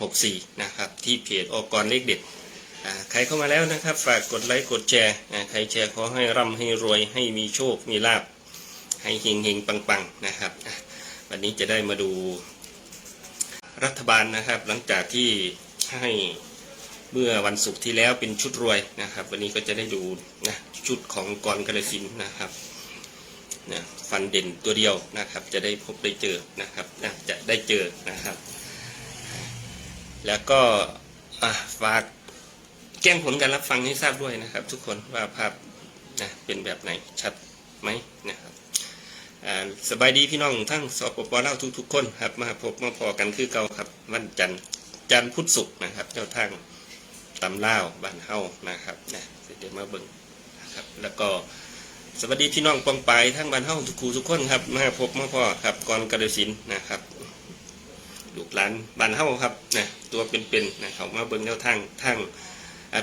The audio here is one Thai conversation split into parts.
64นะครับที่เพจอกรเลขเด็ดใครเข้ามาแล้วนะครับ ฝากกดไลค์กดแชร์ใครแชร์ขอให้ร่ำให้รวยให้มีโชคมีลาบให้เฮงเฮงปังปังๆนะครับวันนี้จะได้มาดูรัฐบาลนะครับ หลังจากที่ให้เมื่อวันศุกร์ที่แล้วเป็นชุดรวยนะครับ วันนี้ก็จะได้ดูนะชุดของกรกระสินนะครับนะฟันเด่นตัวเดียวนะครับ จะได้พบได้เจอนะครับนะจะได้เจอนะครับ แล้วก็ฝากแจ้งผลการรับฟังให้ทราบด้วยนะครับ ทุกคนว่าภาพนะเป็นแบบไหนชัดไหมนะครับสบายดีพี่น้องทั้งสปปลาทุกๆคนครับมาพบมาพอกันคือเก่าครับ วันจันทร์จันทร์พุธศุกร์นะครับเจ้าทางตำเล่าบ้านเฮานะครับนะเดี๋ยวมาเบิ่งนะครับ แล้วก็สวัสดีพี่น้องปองไปทั้งบ้านเฮาทุกคู่ทุกคนครับมาพบมาพอครับกรกระสินนะครับ ลูกหลานบ้านเฮาครับนะตัวเป็นๆนะเขามาเบิ่งแนวทางทาง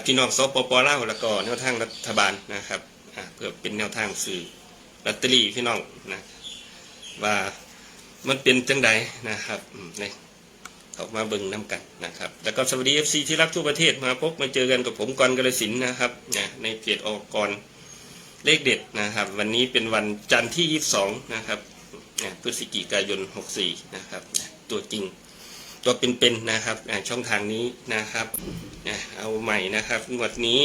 พี่น้องสปปลาวแล้วก็แนวทางรัฐบาลนะครับเพื่อเป็นแนวทางสื่อลอตเตอรี่พี่น้องนะว่ามันเป็นจังใดนะครับเนี่ยออกมาเบิ่งน้ำกันนะครับ แล้วก็สวัสดีเอฟซีที่รักทั่วประเทศมาพบมาเจอกันกับผมกรกระสินนะครับนะในเพจออกกรเลขเด็ดนะครับ วันนี้เป็นวันจันทร์ที่ 22 นะครับพฤศจิกายน 64 นะครับ ตัวจริง ตัวเป็นๆนะครับช่องทางนี้นะครับเอาใหม่นะครับงวดนี้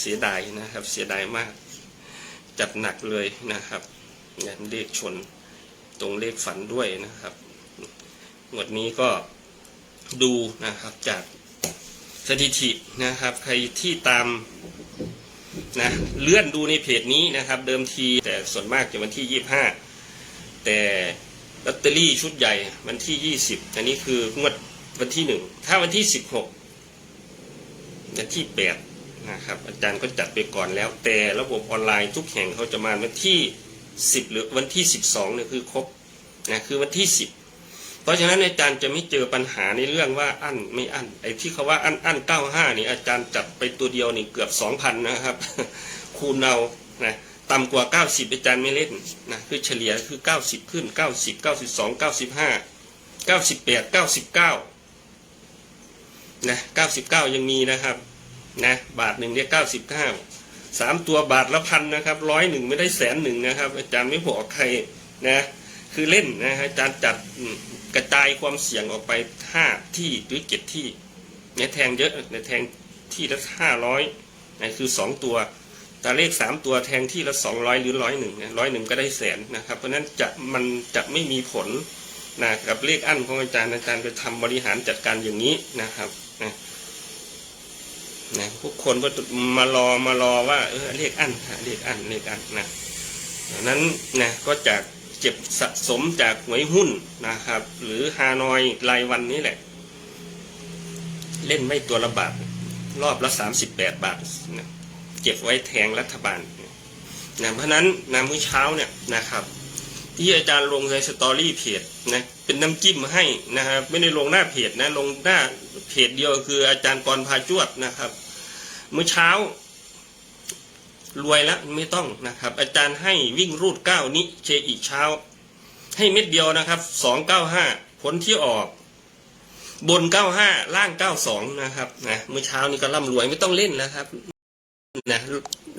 เสียดายนะครับ เสียดายมาก จัดหนักเลยนะครับยันเลขชนตรงเลขฝันด้วยนะครับงวดนี้ก็ดูนะครับจากสถิตินะครับ ใครที่ตามนะเลื่อนดูในเพจนี้นะครับ เดิมทีแต่ส่วนมากจะวันที่ยี่ห้าแต่ ลอตเตอรี่ชุดใหญ่วันที่ยี่สิบอันนี้คืองวดวันที่หนึ่งถ้าวันที่สิบหกวันที่แปดนะครับอาจารย์ก็จัดไปก่อนแล้ว แต่ระบบออนไลน์ทุกแห่งเขาจะมาวันที่10หรือวันที่12เนี่ยคือครบนะคือวันที่10เพราะฉะนั้นอาจารย์จะไม่เจอปัญหาในเรื่องว่าอั้นไม่อั้นไอ้ที่เขาว่าอั้นอั้น95นี่อาจารย์จัดไปตัวเดียวนี่เกือบ2,000นะครับคูณเอานะ ต่ำกว่า 90 อาจารย์ไม่เล่นนะคือเฉลี่ยคือ 90 ขึ้น 90 92 95 98 99นะ99 ยังมีนะครับนะบาทหนึ่งเนี่ยเก้าสิบเก้ามตัวบาทละพันนะครับร้อยหนึ่งไม่ได้แสนหนึ่งนะครับ อาจารย์ไม่บอกใครนะคือเล่นนะฮะอาจารย์จัดกระจายความเสี่ยงออกไปห้าที่หรือเจ็ดที่เนี่ยแทงเยอะเนี่ยแทงที่ละห้าร้อยนะคือสองตัว แต่เลขสามตัวแทงที่ละสองร้อยหรือร้อยหนึ่งร้อยหนึ่งก็ได้แสนนะครับ เพราะฉะนั้นจะมันจะไม่มีผลนะกับเลขอั้นของอาจารย์อาจารย์ไปทำบริหารจัดการอย่างนี้นะครับนะนะทุกคนก็มารอมารอว่าเออเลขอันเลขอันเลขอันนะนั้นนะก็จากเก็บสะสมจากหวยหุ้นนะครับ หรือฮานอยรายวันนี้แหละ เล่นไม่ตัวละบาทรอบละสามสิบแปดบาทนะ เก็บไว้แทงรัฐบาลนะเพราะนั้นนะมื้อเช้าเนี่ยนะครับที่อาจารย์ลงในสตอรี่เพจนะเป็นน้ำจิ้มให้นะครับไม่ได้ลงหน้าเพจนะลงหน้าเพจเดียวคืออาจารย์กรพาจวดนะครับ เมื่อเช้ารวยแล้วไม่ต้องนะครับ อาจารย์ให้วิ่งรูดเก้านิเชอีกเช้า ให้เม็ดเดียวนะครับสองเก้าห้าผลที่ออก บนเก้าห้าล่างเก้าสองนะครับนะเมื่อเช้านี้ก็ร่ำรวยไม่ต้องเล่นแล้วครับ นะ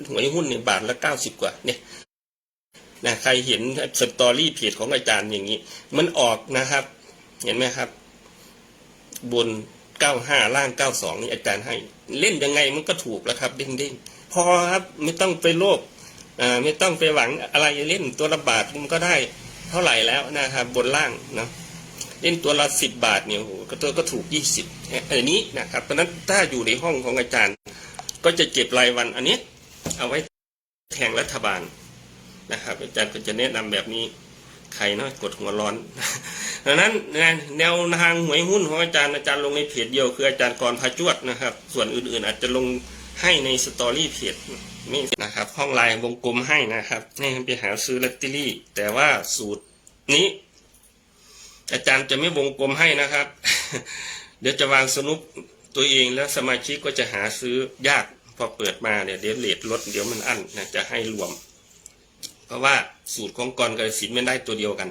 หวยหุ้นเนี่ยบาทละเก้าสิบกว่าเนี่ยนะใครเห็นสตอรี่เพจของอาจารย์อย่างนี้ มันออกนะครับ เห็นไหมครับ บน95ล่าง92นี่อาจารย์ให้ เล่นยังไงมันก็ถูกแล้วครับ เด้งๆ พอครับไม่ต้องไปโลภอ่าไม่ต้องไปหวังอะไรเล่นตัวละบาทมันก็ได้เท่าไหร่แล้วนะครับ บนล่างเนาะเล่นตัวละสิบบาทเนี่ยโอ้โหก็ตัวก็ถูก20อันนี้นะครับเพราะนั้นถ้าอยู่ในห้องของอาจารย์ ก็จะเก็บรายวันอันนี้ เอาไว้แทงรัฐบาลนะครับอาจารย์ก็จะแนะนำแบบนี้ใครเนาะกดหัวร้อนดังนั้นแนวทางหวยหุ้นของอาจารย์อาจารย์ลงในเพจเดียวคืออาจารย์กรพาจวดนะครับ ส่วนอื่นๆ อาจจะลงให้ในสตอรี่เพจนี่นะครับห้องไลน์วงกลมให้นะครับให้ไปหาซื้อลอตเตอรี่ แต่ว่าสูตรนี้ อาจารย์จะไม่วงกลมให้นะครับ เดี๋ยวจะวางสนุกตัวเองแล้วสมาชิกก็จะหาซื้อยาก พอเปิดมาเนี่ยเดี๋ยวเลทลดเดี๋ยวมันอั้นนะจะให้รวม เพราะว่าสูตรของกรกับศิลป์ไม่ได้ตัวเดียวกัน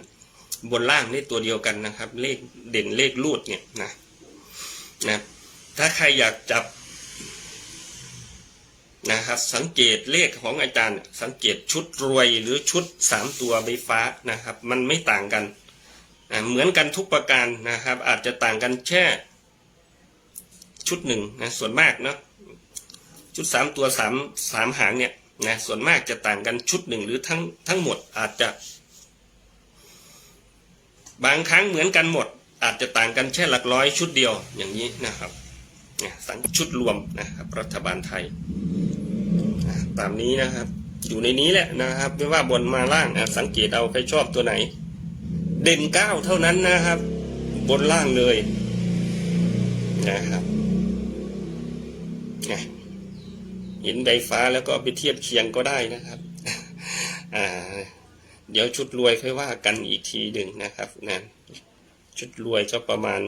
บนล่างนี่ตัวเดียวกันนะครับ เลขเด่นเลขรูดเนี่ยนะนะถ้าใครอยากจับนะครับสังเกตเลขของอาจารย์ สังเกตชุดรวยหรือชุดสามตัวใบฟ้านะครับ มันไม่ต่างกันเหมือนกันทุกประการนะครับ อาจจะต่างกันแค่ชุดหนึ่งนะส่วนมากเนาะ ชุดสามตัวสามสามหางเนี่ยนะส่วนมากจะต่างกันชุดหนึ่งหรือทั้งทั้งหมดอาจจะ บางครั้งเหมือนกันหมด อาจจะต่างกันแค่หลักร้อยชุดเดียวอย่างนี้นะครับนะสังชุดรวมนะครับรัฐบาลไทยตามนี้นะครับ อยู่ในนี้แหละนะครับ ไม่ว่าบนมาล่างอะสังเกตเอาใครชอบตัวไหน เด่นเก้าเท่านั้นนะครับ บนล่างเลยนะครับ ห็นใบฟ้าแล้วก็ไปเทียบเคียงก็ได้นะครับ อ่า เดี๋ยวชุดรวยค่อยว่ากันอีกทีหนึ่งนะครับนะชุดรวยก็ประมาณ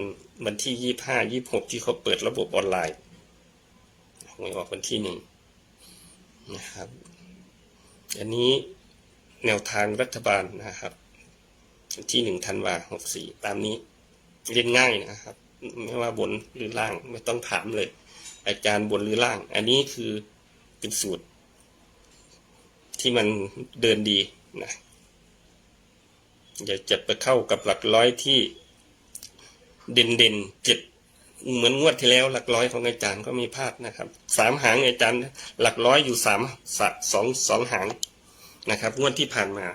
วันที่ยี่ห้ายี่หกที่เขาเปิดระบบออนไลน์หวยออกวันที่หนึ่งนะครับ อันนี้แนวทางรัฐบาลนะครับ ที่หนึ่งธันวาหกสี่ตามนี้เรียนง่ายนะครับ ไม่ว่าบนหรือล่างไม่ต้องถามเลย อาจารย์บนหรือล่าง อันนี้คือ เป็นสูตร ที่มันเดินดีนะอย่าจะไปเข้ากับหลักร้อยที่เด่นเด่นเจ็ดเหมือนงวดที่แล้วหลักร้อยของอาจารย์ก็มีพลาดนะครับสามหางอาจารย์ หลักร้อยอยู่สามสะสองสองหางนะครับ งวดที่ผ่านมา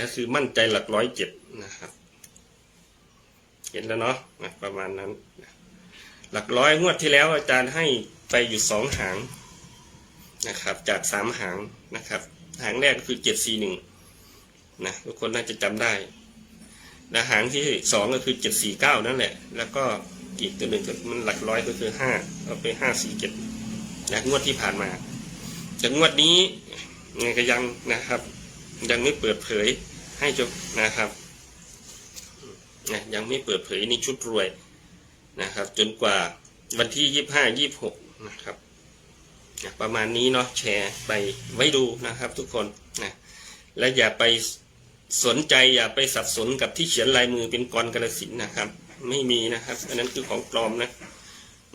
ก็คือมั่นใจหลักร้อยเจ็ดนะครับ เห็นแล้วเนาะประมาณนั้น หลักร้อยงวดที่แล้วอาจารย์ให้ไปอยู่สองหาง นะครับ จากสามหางนะครับ หางแรกคือเจ็ดสี่หนึ่งนะทุกคนน่าจะจำได้ และหางที่สองก็คือเจ็ดสี่เก้านั่นแหละ แล้วก็อีกตัวหนึ่งก็มันหลักร้อยก็คือห้าเอาไปห้าสี่เจ็ดจากงวดที่ผ่านมา จากงวดนี้ไงก็ยังนะครับ ยังไม่เปิดเผยให้จบนะครับนะยังไม่เปิดเผยในชุดรวยนะครับ จนกว่าวันที่ยี่ห้ายี่หกนะครับ ประมาณนี้เนาะแชร์ไปไว้ดูนะครับทุกคนนะและอย่าไปสนใจอย่าไปสับสนกับที่เขียนลายมือเป็นกรกระสินนะครับ ไม่มีนะครับ อันนั้นคือของปลอมนะ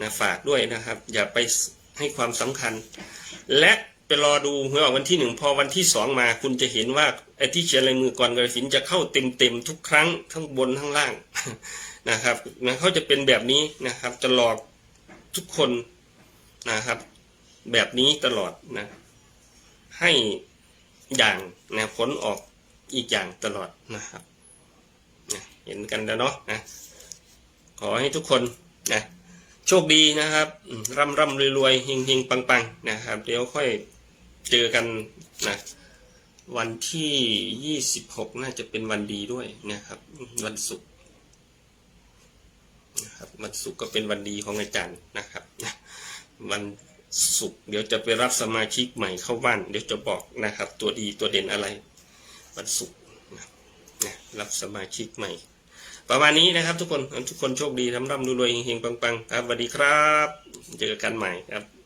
นะฝากด้วยนะครับ อย่าไปให้ความสำคัญ และไปรอดูเมื่อวันที่หนึ่งพอวันที่สองมาคุณจะเห็นว่าไอ้ที่เขียนลายมือกรกระสินจะเข้าเต็มเต็มๆทุกครั้งทั้งบนทั้งล่างนะครับนะเขาจะเป็นแบบนี้นะครับจะหลอกทุกคนนะครับ แบบนี้ตลอดนะ ให้อย่างนะผลออกอีกอย่างตลอดนะครับนะเห็นกันแล้วเนาะนะขอให้ทุกคนนะโชคดีนะครับร่ำร่ำรวยรวยเฮงเฮงปังปังนะครับ เดี๋ยวค่อยเจอกันนะวันที่ยี่สิบหกน่าจะเป็นวันดีด้วยนะครับ วันศุกร์นะครับวันศุกร์ก็เป็นวันดีของอาจารย์นะครับ วัน สุกเดี๋ยวจะไปรับสมาชิกใหม่เข้าบ้าน เดี๋ยวจะบอกนะครับ ตัวดีตัวเด่นอะไรวันศุกร์นะนะรับสมาชิกใหม่ ประมาณนี้นะครับทุกคนทุกคนโชคดีร่ำร่ำรวยเฮงๆปังๆครับสวัสดีครับ เจอกันใหม่ครับ